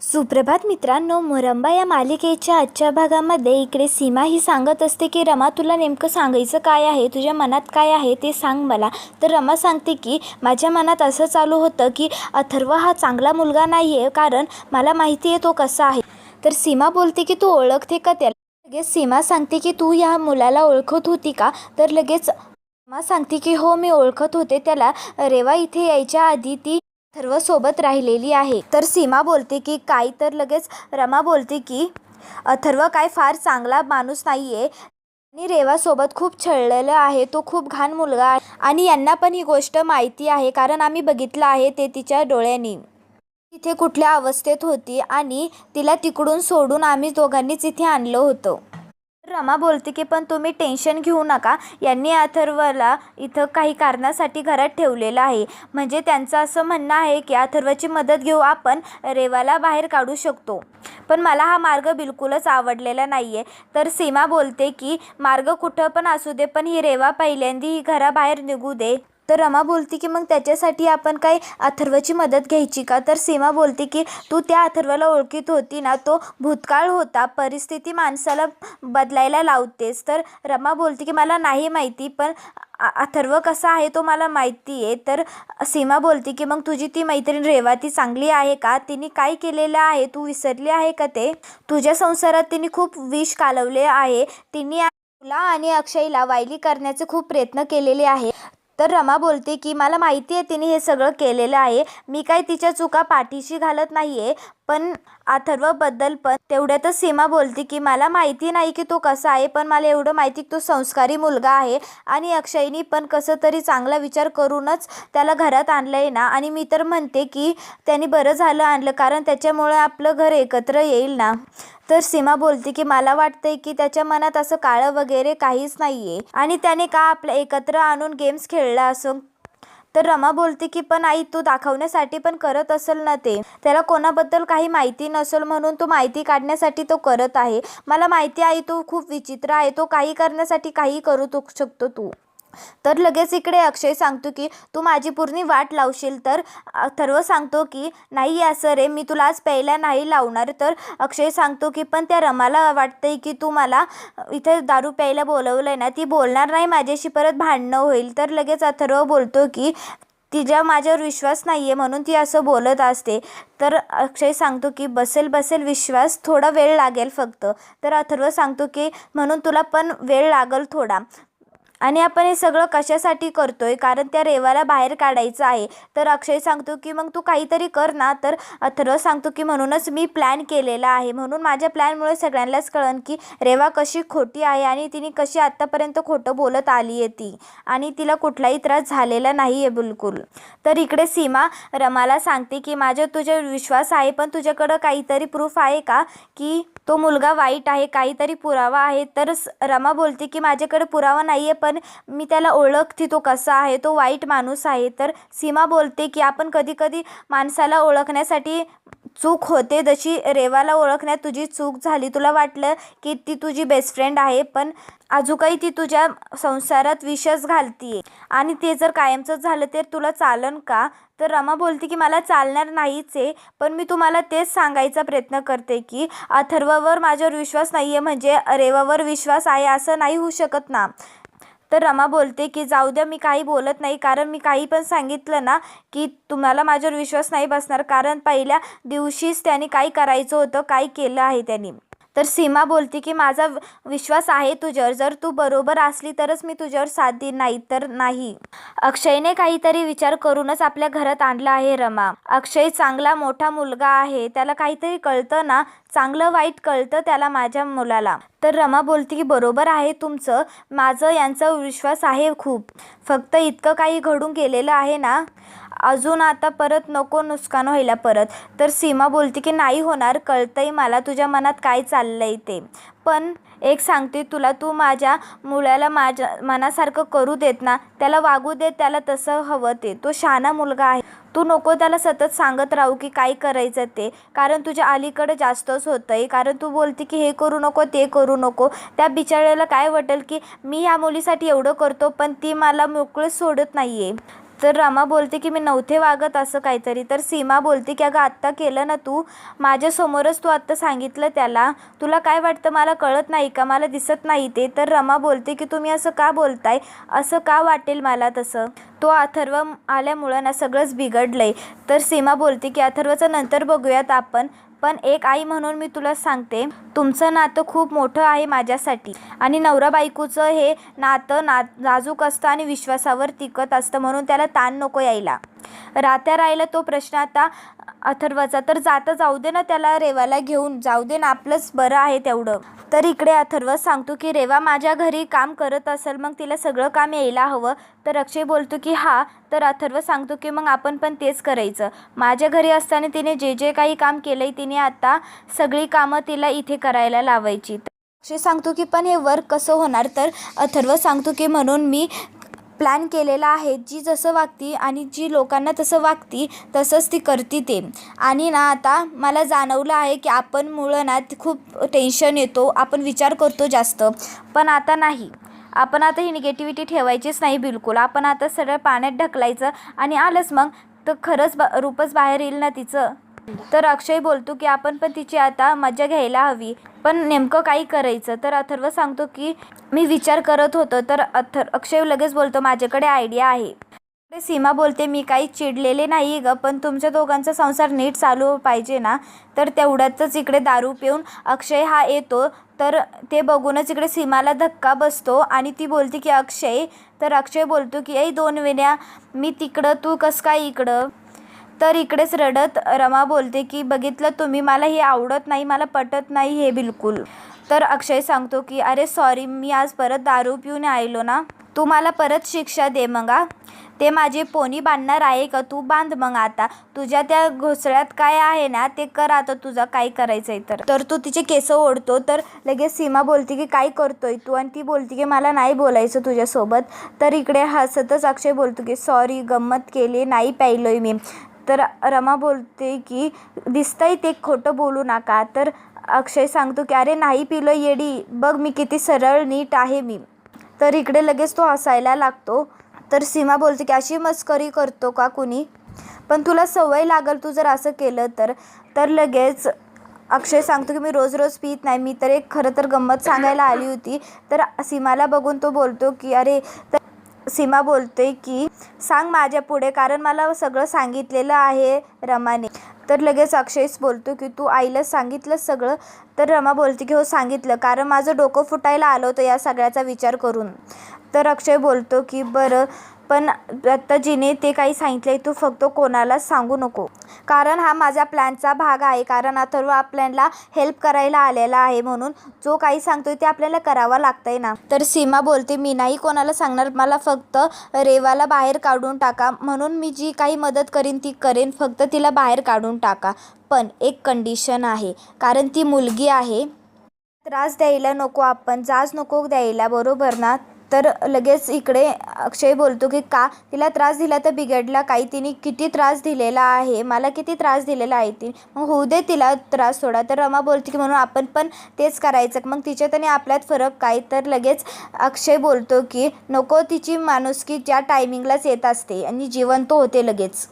सुप्रभात मित्रांनो मुरंबा या मालिकेच्या आजच्या भागामध्ये इकडे सीमा ही सांगत असते की रमा तुला नेमकं सांगायचं काय आहे? तुझ्या मनात काय आहे ते सांग मला. तर रमा सांगते की माझ्या मनात असं चालू होतं की अथर्व हा चांगला मुलगा नाही आहे कारण मला माहिती आहे तो कसा आहे. तर सीमा बोलते की तू ओळखते का त्याला? लगेच सीमा सांगते की तू या मुलाला ओळखत होती का? तर लगेच रमा सांगते की हो मी ओळखत होते त्याला. रेवा इथे यायच्या आधी ती अथर्व सोबत राहिलेली आहे. तर सीमा बोलते की काय तर लगेच. रमा बोलते की अथर्व काय फार चांगला माणूस नाही आहे आणि रेवासोबत खूप छळलेलं आहे. तो खूप घाण मुलगा आहे. आणि यांना पण ही गोष्ट माहिती आहे कारण आम्ही बघितलं आहे ते तिच्या डोळ्यांनी. तिथे कुठल्या अवस्थेत होती आणि तिला तिकडून सोडून आम्ही दोघांनीच इथे आणलं होतं. रमा बोलते की पण तुम्ही टेन्शन घेऊ नका. यांनी अथर्वला इथं काही कारणासाठी घरात ठेवलेलं आहे. म्हणजे त्यांचं असं म्हणणं आहे की अथर्वची मदत घेऊ आपण रेवाला बाहेर काढू शकतो. पण मला हा मार्ग बिलकुलच आवडलेला नाही आहे तर सीमा बोलते की मार्ग कुठं पण असू दे पण ही रेवा पहिल्यांदी ही घराबाहेर निघू दे. तर रमा बोलते की मग त्याच्यासाठी आपण काही अथर्वची मदत घ्यायची का? तर सीमा बोलते की तू त्या अथर्वला ओळखीत होती ना तो भूतकाळ होता. परिस्थिती माणसाला बदलायला लावतेस. तर रमा बोलते की मला नाही माहिती पण अथर्व कसा आहे तो मला माहिती आहे. तर सीमा बोलते की मग तुझी ती मैत्रीण रेवा ती चांगली आहे का? तिने काय केलेलं आहे? तू विसरली आहे का ते? तुझ्या संसारात तिने खूप विष कालवले आहे. तिने तुला आणि अक्षयला वायली करण्याचे खूप प्रयत्न केलेले आहे. तर रमा बोलते की मला माहिती आहे तिने हे सगळं केलेलं आहे. मी काय तिच्या चुका पाठीशी घालत नाही आहे पण अथर्वबद्दल पण तेवढ्यातच सीमा बोलते की मला माहिती नाही की तो कसा आहे पण मला एवढं माहिती की तो संस्कारी मुलगा आहे आणि अक्षयनी पण कसं तरी चांगला विचार करूनच त्याला घरात आणलं आहे ना. आणि मी तर म्हणते की त्यांनी बरं झालं आणलं कारण त्याच्यामुळे आपलं घर एकत्र येईल ना. तर सीमा बोलते की मला वाटतंय की त्याच्या मनात असं काळं वगैरे काहीच नाही आहे आणि त्याने का आपलं एकत्र आणून गेम्स खेळला असं? तर रमा बोलते की पण आई तू दाखवण्यासाठी पण करत असेल ना ते. त्याला कोणाबद्दल काही माहिती नसेल म्हणून तो माहिती काढण्यासाठी तो करत आहे. मला माहिती आहे तू खूप विचित्र आहे. तो काही करण्यासाठी काही करू शकतो तू. तर लगेच इकडे अक्षय सांगतो की तू माझी पूर्ण वाट लावशील तर? अथर्व सांगतो की नाही असं रे मी तुला आज प्यायला नाही लावणार. तर अक्षय सांगतो की पण त्या रमाला वाटतंय की तू मला इथे दारू प्यायला बोलवलं आहे ना ती बोलणार नाही माझ्याशी परत भांडणं होईल. तर लगेच अथर्व बोलतो की तिच्या माझ्यावर विश्वास नाही आहे म्हणून ती असं बोलत असते. तर अक्षय सांगतो की बसेल बसेल विश्वास थोडा वेळ लागेल फक्त. तर अथर्व सांगतो की म्हणून तुला पण वेळ लागेल थोडा. आणि आपण हे सगळं कशासाठी करतोय? कारण त्या रेवाला बाहेर काढायचं आहे. तर अक्षय सांगतो की मग तू काहीतरी कर ना. तर अथर्व सांगतो की म्हणूनच मी प्लॅन केलेला आहे. म्हणून माझ्या प्लॅनमुळे सगळ्यांनाच कळन की रेवा कशी खोटी आहे आणि तिने कशी आत्तापर्यंत खोटं बोलत आली आहे ती. आणि तिला कुठलाही त्रास झालेला नाही आहे बिलकुल. तर इकडे सीमा रमाला सांगते की माझ्या तुझ्यावर विश्वास आहे पण तुझ्याकडं काहीतरी प्रूफ आहे का? की तो मुलगा वाईट आहे काहीतरी पुरावा आहे. तर रमा बोलते की माझ्याकडे पुरावा नाही आहे पण पण मी त्याला ओळखते तो कसा आहे तो वाईट माणूस आहे. तर सीमा बोलते की आपण कधीकधी माणसाला ओळखण्यासाठी चूक होते. जशी रेवाला ओळखण्यात तुझी चूक झाली तुला वाटलं की ती तुझी बेस्ट फ्रेंड आहे पण अजूनही ती तुझ्या संसारात विषच घालतीये. आणि ते जर कायमचंच झालं तर तुला चालन का? तर रमा बोलते की मला चालणार नाहीच आहे पण मी तुम्हाला तेच सांगायचा प्रयत्न करते की अथर्ववर माझ्यावर विश्वास नाही आहे म्हणजे रेवावर विश्वास आहे असं नाही होऊ शकत ना. तर रमा बोलते की जाऊ द्या मी काही बोलत नाही. कारण मी काही पण सांगितलं ना की तुम्हाला माझ्यावर विश्वास नाही बसणार. कारण पहिल्या दिवशीच त्यांनी काय करायचं होतं काय केलं आहे त्यांनी. तर सीमा बोलते की माझा विश्वास आहे तुझ्यावर. जर तू बरोबर असली तरच मी तुझ्यावर साथ देईन. नाही तर नाही. अक्षयने काहीतरी विचार करूनच आपल्या घरात आणला आहे रमा. अक्षय चांगला मोठा मुलगा आहे. त्याला काहीतरी कळतं ना. चांगलं वाईट कळतं त्याला माझ्या मुलाला. तर रमा बोलते की बरोबर आहे तुमचं. माझं यांचा विश्वास आहे खूप. फक्त इतकं काही घडून गेलेलं आहे ना. अजून आता परत नको नुकसान व्हायला परत. तर सीमा बोलते की नाही होणार कळतंय मला तुझ्या मनात काय चाललंय ते. पण एक सांगते तुला तू माझ्या मुलाला माझ्या मनासारखं करू देत ना त्याला वागू देत त्याला तसं हवं ते. तो शहाणा मुलगा आहे. तू नको त्याला सतत सांगत राहू की काय करायचं ते. कारण तुझ्या अलीकडे जास्तच होतं आहे कारण तू बोलते की हे करू नको ते करू नको. त्या बिचाऱ्याला काय वाटेल की मी ह्या मुलीसाठी एवढं करतो पण ती मला मोकळं सोडत नाही आहे तर रमा बोलते की मी नव्हते वागत असं काहीतरी. तर सीमा बोलते की अगं आत्ता केलं ना तू? माझ्यासमोरच तू आत्ता सांगितलं त्याला. तुला काय वाटतं? मला कळत नाही का? मला दिसत नाही ते. तर रमा बोलते की तुम्ही असं का बोलताय? असं का वाटेल मला तसं? तो अथर्व आल्यामुळं ना सगळंच बिघडलं आहे तर सीमा बोलते की अथर्वचं नंतर बघूयात आपण. पण एक आई म्हणून मी तुला सांगते तुमचं नातं खूप मोठं आहे माझ्यासाठी. आणि नवरा बायकोचं हे नातं ना नाजूक असतं आणि विश्वासावर टिकत असतं म्हणून त्याला ताण नको यायला. राहत्या राहिला तो प्रश्न आता अथर्वचा. तर जाता जाऊ दे ना त्याला रेवाला घेऊन. जाऊ दे ना आपलंच बरं आहे तेवढं. तर इकडे अथर्व सांगतो की रेवा माझ्या घरी काम करत असेल मग तिला सगळं काम यायला हवं. तर अक्षय बोलतो की हा. तर अथर्व सांगतो की मग आपण पण तेच करायचं. माझ्या घरी असताना तिने जे जे काही काम केलं आहे तिने आता सगळी कामं तिला इथे करायला लावायची. अक्षय सांगतो की पण हे वर्क कसं होणार? तर अथर्व सांगतो की म्हणून मी प्लॅन केलेला आहे. जी जसं वागती आणि जी लोकांना तसं वागती तसंच ती करते ते. आणि ना आता मला जाणवलं आहे की आपण मुळं ना ती खूप टेन्शन येतो. आपण विचार करतो जास्त. पण आता नाही. आपण आता ही निगेटिव्हिटी ठेवायचीच नाही बिलकुल. आपण आता सरळ पाण्यात ढकलायचं आणि आलंच मग. तर खरंच ब रूपच बाहेर येईल ना तिचं? तर अक्षय बोलतो की आपण पण तिची आता मजा घ्यायला हवी. पण नेमकं काही करायचं? तर अथर्व सांगतो की मी विचार करत होतो तर अथर अक्षय लगेच बोलतो माझ्याकडे आयडिया आहे. सीमा बोलते मी काही चिडलेले नाही ग पण तुमच्या दोघांचा संसार नीट चालू पाहिजे ना? तर तेवढ्यातच इकडे दारू पिऊन अक्षय हा येतो. तर ते बघूनच इकडे सीमाला धक्का बसतो आणि ती बोलते की अक्षय. तर अक्षय बोलतो की ऐ दोन वेण्या मी तिकडं तू कसं काय इकडं? तर इकडेच रडत रमा बोलते की बघितलं तुम्ही मला हे आवडत नाही मला पटत नाही हे बिलकुल. तर अक्षय सांगतो की अरे सॉरी मी आज परत दारू पिऊन आलो ना. तू मला परत शिक्षा दे मग. ते माझे पोनी बांधणार आहे का? तू बांध मग आता. तुझ्या त्या घोसळ्यात काय आहे ना ते कर आता तुझा काय करायचं आहे तर. तर तू तिचे केस ओढतो. तर लगेच सीमा बोलते की काय करतोय तू? आणि ती बोलते की मला नाही बोलायचं तुझ्यासोबत. तर इकडे हसतच अक्षय बोलतो की सॉरी गंमत केली नाही प्यायलोय मी. तर रमा बोलते की दिसतंय ते खोटं बोलू नका. तर अक्षय सांगतो की अरे नाही पिलो येडी बघ मी किती सरळ नीट आहे मी. तर इकडे लगेच तो हसायला लागतो. तर सीमा बोलते की अशी मस्करी करतो का कुणी? पण तुला सवय लागल तू जर असं केलं तर. तर लगेच अक्षय सांगतो की मी रोज रोज पित नाही मी तर एक खरं तर गंमत सांगायला आली होती. तर सीमाला बघून तो बोलतो की अरे तर सीमा बोलते की सांग माझ्या पुढे कारण मला सगळं सांगितलेलं आहे रमाने. तर लगेच अक्षयच बोलतो की तू आईला सांगितलंस सगळं? तर रमा बोलते की हो सांगितलं कारण माझं डोकं फुटायला आलं होतं या सगळ्याचा विचार करून. तर अक्षय बोलतो की बरं पण आत्ता जिने ते काही सांगितलं आहे तू फक्त कोणालाच सांगू नको. कारण हा माझ्या प्लॅनचा भाग आहे कारण अथर्व आपल्याला हेल्प करायला आलेला आहे म्हणून जो काही सांगतोय ते आपल्याला करावं लागतंय ना. तर सीमा बोलते मी नाही कोणाला सांगणार? मला फक्त रेवाला बाहेर काढून टाका. म्हणून मी जी काही मदत करीन ती करेन. फक्त तिला बाहेर काढून टाका. पण एक कंडिशन आहे. कारण ती मुलगी आहे. त्रास द्यायला नको आपण. जाच नको द्यायला. बरोबर ना? तर लगेच इकडे अक्षय बोलतो की का? तिला त्रास दिला तर बिघडला काही? तिने किती त्रास दिलेला आहे? मला किती त्रास दिलेला आहे ती? मग होऊ दे तिला त्रास सोडा तर रमा बोलते की म्हणून आपण पण तेच करायचं. मग तिच्यात आणि आपल्यात फरक काय? तर लगेच अक्षय बोलतो की नको तिची माणुसकी ज्या टायमिंगलाच येत असते आणि जिवंत होते लगेच.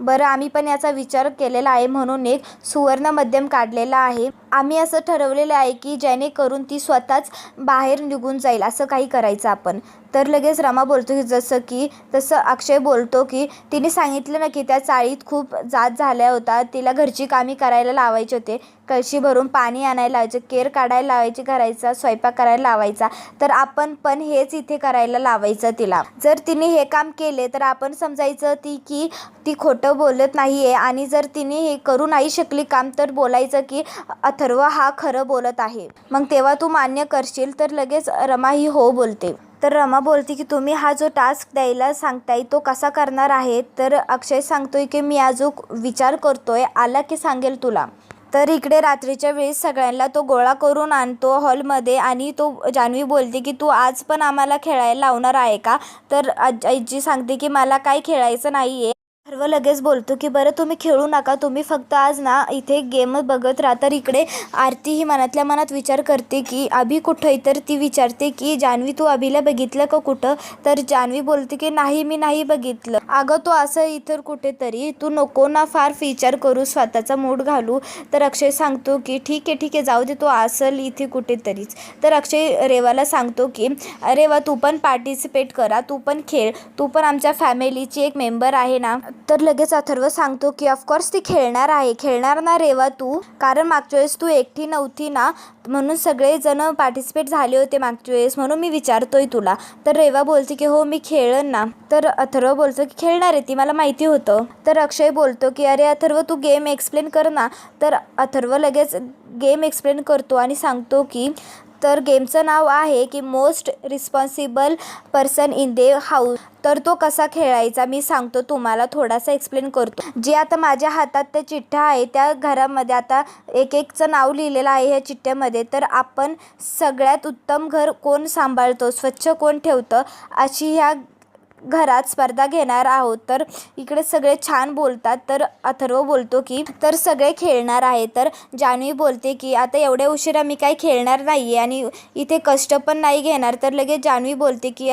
बरं आम्ही पण याचा विचार केलेला आहे म्हणून एक सुवर्ण मध्यम काढलेला आहे. आम्ही असं ठरवलेलं आहे की जेणेकरून ती स्वतःच बाहेर निघून जाईल असं काही करायचं आपण. तर लगेच रमा बोलतो की जसं की तसं अक्षय बोलतो की तिने सांगितलं ना की त्या चाळीत खूप जात झाल्या होता तिला घरची कामी करायला लावायचे होते. कळशी भरून पाणी आणायला लावायचे केर काढायला लावायची करायचा स्वयंपाक करायला लावायचा. तर आपण पण हेच इथे करायला लावायचं तिला. जर तिने हे काम केले तर आपण समजायचं ती की ती खोटं बोलत नाही आहे आणि जर तिने हे करू नाही शकली काम तर बोलायचं की अथर्व हा खरं बोलत आहे. मग तेव्हा तू मान्य करशील तर लगेच रमा ही हो बोलते. तर रमा बोलते की तुम्ही हा जो टास्क द्यायला सांगताय तो कसा करणार आहे? तर अक्षय सांगतोय की मी आज विचार करतोय आला की सांगेल तुला. तर इकडे रात्रीच्या वेळेस सगळ्यांना तो गोळा करून आणतो हॉलमध्ये आणि तो जान्हवी बोलते की तू आज पण आम्हाला खेळायला लावणार आहे का? तर आज आजी सांगते की मला काही खेळायचं नाही आहे सर्व लगेच बोलतो की बरं तुम्ही खेळू नका तुम्ही फक्त आज ना इथे गेम बघत राहा. तर इकडे आरती ही मनातल्या मनात विचार करते की अभि कुठं इतर तर ती विचारते की जान्हवी तू अभिला बघितलं का कुठं? तर जान्हवी बोलते की नाही मी नाही बघितलं. अगं तो असं इतर कुठेतरी तू नको ना फार विचार करू स्वतःचा मूड घालू. तर अक्षय सांगतो की ठीक आहे ठीक आहे जाऊ दे तो असेल इथे कुठेतरीच. तर अक्षय रेवाला सांगतो की रेवा तू पण पार्टिसिपेट करा तू पण खेळ तू पण आमच्या फॅमिलीची एक मेंबर आहे ना तर लगेच अथर्व सांगतो की ऑफकोर्स ती खेळणार आहे. खेळणार ना रेवा तू? कारण मागच्या वेळेस तू एकटी नव्हती ना? म्हणून सगळेजण पार्टिसिपेट झाले होते मागच्या वेळेस. म्हणून मी विचारतोय तुला. तर रेवा बोलते की हो मी खेळन ना. तर अथर्व बोलतो की खेळणार आहे ती. मला माहिती होतं. तर अक्षय बोलतो की अरे अथर्व तू गेम एक्सप्लेन कर ना. तर अथर्व लगेच गेम एक्सप्लेन करतो आणि सांगतो की तर गेमचं नाव आहे की most responsible person in the house. तर तो कसा खेळायचा मी सांगतो तुम्हाला थोडासा एक्सप्लेन करतो. जे आता माझ्या हातात त्या चिठ्ठ्या आहे त्या घरामध्ये आता एक एकचं नाव लिहिलेलं आहे ह्या चिठ्ठ्यामध्ये. तर आपण सगळ्यात उत्तम घर कोण सांभाळतो स्वच्छ कोण ठेवतं अशी ह्या घरात स्पर्धा घेणार आहोत तर इकडे सगळे छान बोलतात. तर अथर्व बोलतो की तर सगळे खेळणार आहे. तर जान्हवी बोलते की आता एवढ्या उशिरा मी काही खेळणार नाही आहे आणि इथे कष्ट पण नाही घेणार. तर लगेच जान्हवी बोलते की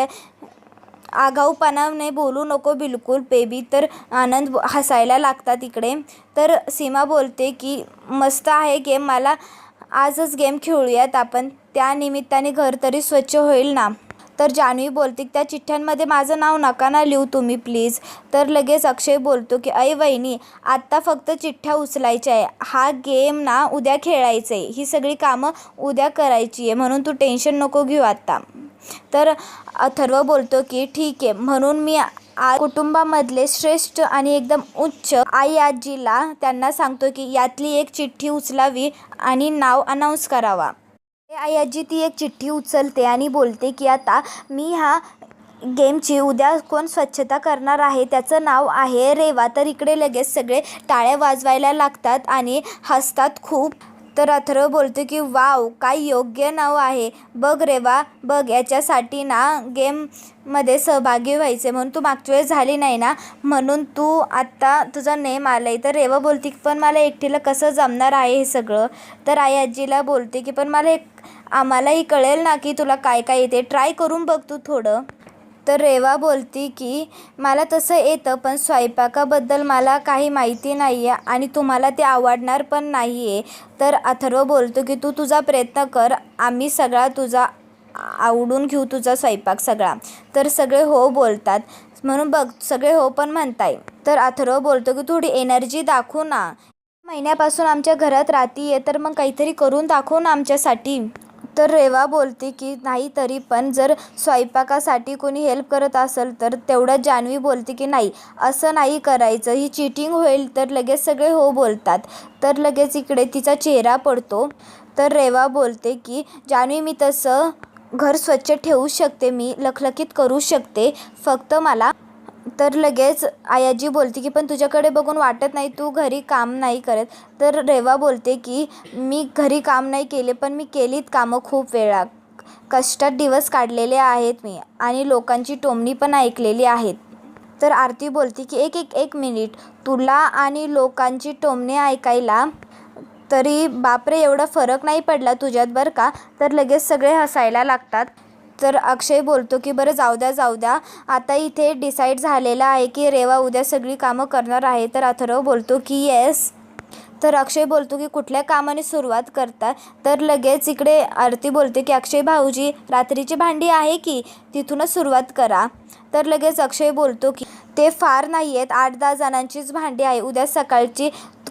आगाऊपणाने बोलू नको बिलकुल बेबी तर आनंद हसायला लागतात इकडे. तर सीमा बोलते की मस्त आहे गेम मला आजच गेम खेळूयात आपण. त्यानिमित्ताने घर तरी स्वच्छ होईल ना. तर जान्हवी बोलते त्या चिठ्ठ्यांमध्ये माझं नाव नका ना लिहू तुम्ही प्लीज तर लगेच अक्षय बोलतो की ऐ वहिनी आत्ता फक्त चिठ्ठ्या उचलायच्या आहे. हा गेम ना उद्या खेळायचं आहे ही सगळी कामं उद्या करायची आहे. म्हणून तू टेन्शन नको घेऊ आत्ता. तर अथर्व बोलतो की ठीक आहे. म्हणून मी आ कुटुंबामधले श्रेष्ठ आणि एकदम उच्च आई आजीला त्यांना सांगतो की यातली एक चिठ्ठी उचलावी आणि नाव अनाऊन्स करावा. आई आजी ती एक चिठ्ठी उचलते आणि बोलते की आता मी हा गेमची उद्या कोण स्वच्छता करणार आहे त्याचं नाव आहे रेवा. तर इकडे लगेच सगळे टाळ्या वाजवायला लागतात आणि हसतात खूप. तर अथर्व बोलतो की वाव काय योग्य नाव आहे. बघ रे वा बघ याच्यासाठी ना गेममध्ये सहभागी व्हायचे. म्हणून तू मागच्या वेळेस झाली नाही ना? म्हणून तू आत्ता तुझा नेम आला आहे तर रेवा बोलते की पण मला एकटीला कसं जमणार आहे हे सगळं? तर आई आजीला बोलते की पण मला एक आम्हालाही कळेल ना की तुला काय काय येते. ट्राय करून बघ तू थोडं. तर रेवा बोलती की मला तसं येतं पण स्वयंपाकाबद्दल मला काही माहिती नाही आहे आणि तुम्हाला ते आवडणार पण नाही आहे तर अथर्व बोलतो की तू तुझा प्रयत्न कर. आम्ही सगळा तुझा आवडून घेऊ तुझा स्वयंपाक सगळा. तर सगळे हो बोलतात. म्हणून बघ सगळे हो पण म्हणताय. तर अथर्व बोलतो की थोडी एनर्जी दाखवू ना. महिन्यापासून आमच्या घरात राहती आहे तर मग काहीतरी करून दाखव ना आमच्यासाठी. तर रेवा बोलते की नाही तरी पण जर स्वयंपाकासाठी कोणी हेल्प करत असेल तर तेवढं जान्हवी बोलते की नाही असं नाही करायचं. ही चिटिंग होईल तर लगेच सगळे हो बोलतात. तर लगेच इकडे तिचा चेहरा पडतो. तर रेवा बोलते की जान्हवी मी तसं घर स्वच्छ ठेवू शकते मी लखलखीत करू शकते. फक्त मला तर लगेच आयाजी बोलते की पण तुझ्याकडे बघून वाटत नाही तू घरी काम नाही करत. तर रेवा बोलते की मी घरी काम नाही केले पण मी केलीत कामं खूप वेळा. कष्टात दिवस काढलेले आहेत मी आणि लोकांची टोमणी पण ऐकलेली आहेत. तर आरती बोलते की एक एक एक मिनिट. तुला आणि लोकांची टोमणे ऐकायला तरी बापरे एवढा फरक नाही पडला तुझ्यात बरं का? तर लगेच सगळे हसायला लागतात. तर अक्षय बोलतो की बरं जाऊ द्या जाऊ द्या. आता इथे डिसाईड झालेलं आहे की रेवा उद्या सगळी कामं करणार आहे. तर अथर्व बोलतो की येस. तर अक्षय बोलतो की कुठल्या कामाने सुरुवात करता तर लगेच इकडे आरती बोलते की अक्षय भाऊजी रात्रीची भांडी आहे की? तिथूनच सुरुवात करा. तर लगेच अक्षय बोलतो की ते फार नाही आहेत आठ दहा जणांचीच भांडी आहे. उद्या सकाळची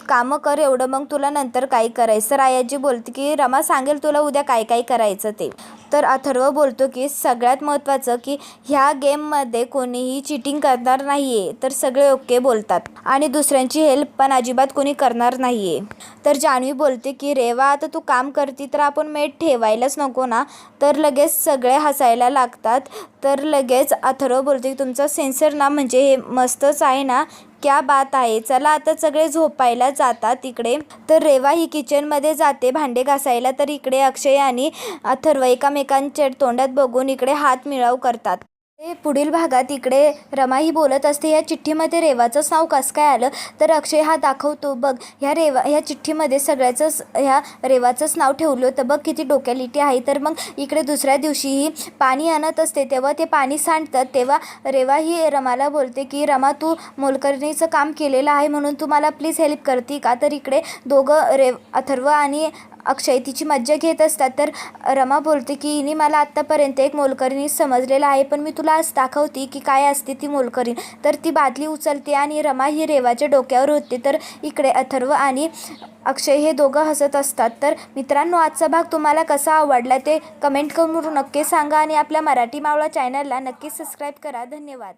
कामं कर एवढं मग तुला नंतर काय करायचं. रायाजी बोलते की रमा सांगेल तुला उद्या काय काय करायचं ते. तर अथर्व बोलतो की सगळ्यात महत्त्वाचं की ह्या गेममध्ये कोणीही चिटिंग करणार नाही आहे तर सगळे ओके बोलतात. आणि दुसऱ्यांची हेल्प पण अजिबात कोणी करणार नाही आहे तर जान्हवी बोलते की रेवा आता तू काम करती तर आपण मेट ठेवायलाच नको ना. तर लगेच सगळे हसायला लागतात. तर लगेच अथर्व बोलते की तुमचं सेन्सर ना म्हणजे हे मस्तच आहे ना क्या बात आहे. चला आता सगळे झोपायला जातात तिकडे तर रेवा ही किचनमध्ये जाते. भांडे घासायला तर इकडे अक्षय आणि अथर्व एकमेकांच्या तोंडात बघून इकडे हात मिळाव करतात. ते पुढील भागात इकडे रमाही बोलत असते. या चिठ्ठीमध्ये रेवाचंच नाव कसं काय आलं? तर अक्षय हा दाखवतो. बघ ह्या रेवा ह्या चिठ्ठीमध्ये सगळ्याचंच ह्या रेवाचंच नाव ठेवलं होतं. बघ किती डोक्यालिटी आहे. तर मग इकडे दुसऱ्या दिवशीही पाणी आणत असते. तेव्हा ते पाणी सांडतात. तेव्हा रेवा ही रमाला बोलते की रमा तू मोलकरणीचं काम केलेलं आहे म्हणून तू मला प्लीज हेल्प करते का? तर इकडे दोघं रेव अथर्व आणि अक्षय तिची मज्जा घेत असतात. तर रमा बोलते की हिने मला आत्तापर्यंत एक मोलकरीनी समजलेलं आहे पण मी तुला आज दाखवते की काय असते ती मोलकरीण. तर ती बादली उचलते आणि रमा ही रेवाच्या डोक्यावर होते तर इकडे अथर्व आणि अक्षय हे दोघं हसत असतात. तर मित्रांनो आजचा भाग तुम्हाला कसा आवडला ते कमेंट करून नक्की सांगा आणि आपल्या मराठी मावळा चॅनलला नक्की सबस्क्राईब करा. धन्यवाद.